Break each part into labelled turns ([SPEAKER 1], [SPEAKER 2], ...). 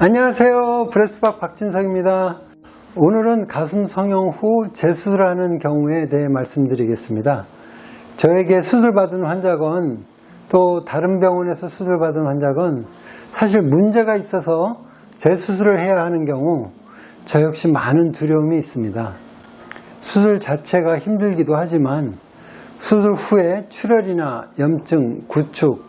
[SPEAKER 1] 안녕하세요. 브레스박 박진석입니다. 오늘은 가슴 성형 후 재수술하는 경우에 대해 말씀드리겠습니다. 저에게 수술받은 환자건 또 다른 병원에서 수술받은 환자건 사실 문제가 있어서 재수술을 해야 하는 경우 저 역시 많은 두려움이 있습니다. 수술 자체가 힘들기도 하지만 수술 후에 출혈이나 염증, 구축,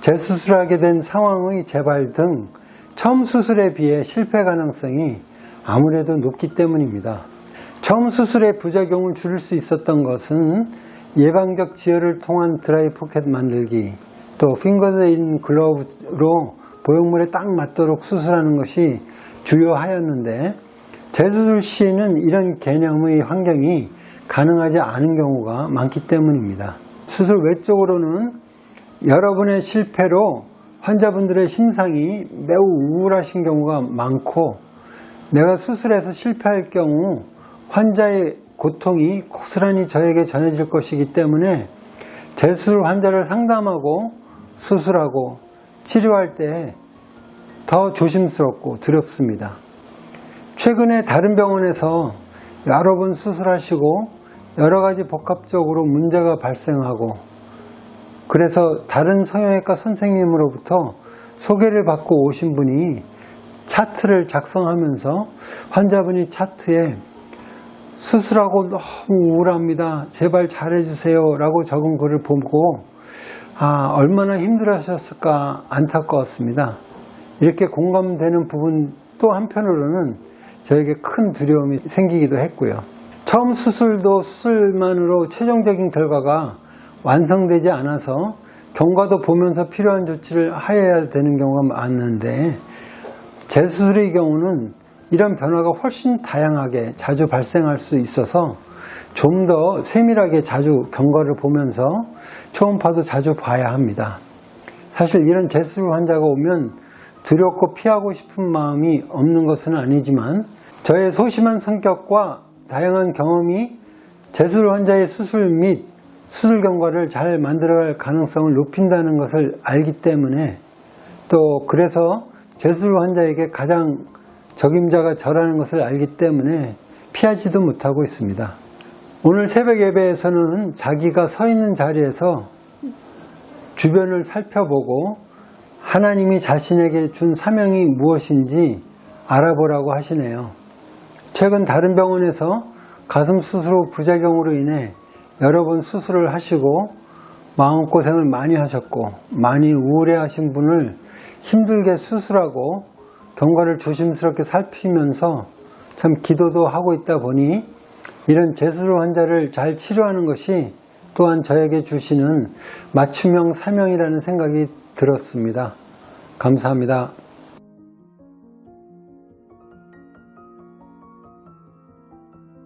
[SPEAKER 1] 재수술하게 된 상황의 재발 등 처음 수술에 비해 실패 가능성이 아무래도 높기 때문입니다. 처음 수술의 부작용을 줄일 수 있었던 것은 예방적 지혈을 통한 드라이 포켓 만들기, 또 핑거즈 인 글러브로 보형물에 딱 맞도록 수술하는 것이 주요하였는데 재수술 시에는 이런 개념의 환경이 가능하지 않은 경우가 많기 때문입니다. 수술 외적으로는 여러분의 실패로 환자분들의 심상이 매우 우울하신 경우가 많고 내가 수술해서 실패할 경우 환자의 고통이 고스란히 저에게 전해질 것이기 때문에 재수술 환자를 상담하고 수술하고 치료할 때 더 조심스럽고 두렵습니다. 최근에 다른 병원에서 여러 번 수술하시고 여러 가지 복합적으로 문제가 발생하고 그래서 다른 성형외과 선생님으로부터 소개를 받고 오신 분이 차트를 작성하면서 환자분이 차트에 수술하고 너무 우울합니다. 제발 잘해주세요. 라고 적은 글을 보고 아, 얼마나 힘들으셨을까 안타까웠습니다. 이렇게 공감되는 부분 또 한편으로는 저에게 큰 두려움이 생기기도 했고요. 처음 수술도 수술만으로 최종적인 결과가 완성되지 않아서 경과도 보면서 필요한 조치를 하여야 되는 경우가 많은데 재수술의 경우는 이런 변화가 훨씬 다양하게 자주 발생할 수 있어서 좀 더 세밀하게 자주 경과를 보면서 초음파도 자주 봐야 합니다. 사실 이런 재수술 환자가 오면 두렵고 피하고 싶은 마음이 없는 것은 아니지만 저의 소심한 성격과 다양한 경험이 재수술 환자의 수술 및 수술 경과를 잘 만들어갈 가능성을 높인다는 것을 알기 때문에 또 그래서 재수술 환자에게 가장 적임자가 저라는 것을 알기 때문에 피하지도 못하고 있습니다. 오늘 새벽 예배에서는 자기가 서 있는 자리에서 주변을 살펴보고 하나님이 자신에게 준 사명이 무엇인지 알아보라고 하시네요. 최근 다른 병원에서 가슴 수술 후 부작용으로 인해 여러 번 수술을 하시고 마음고생을 많이 하셨고 많이 우울해 하신 분을 힘들게 수술하고 경과를 조심스럽게 살피면서 참 기도도 하고 있다 보니 이런 재수술 환자를 잘 치료하는 것이 또한 저에게 주시는 맞춤형 사명이라는 생각이 들었습니다. 감사합니다.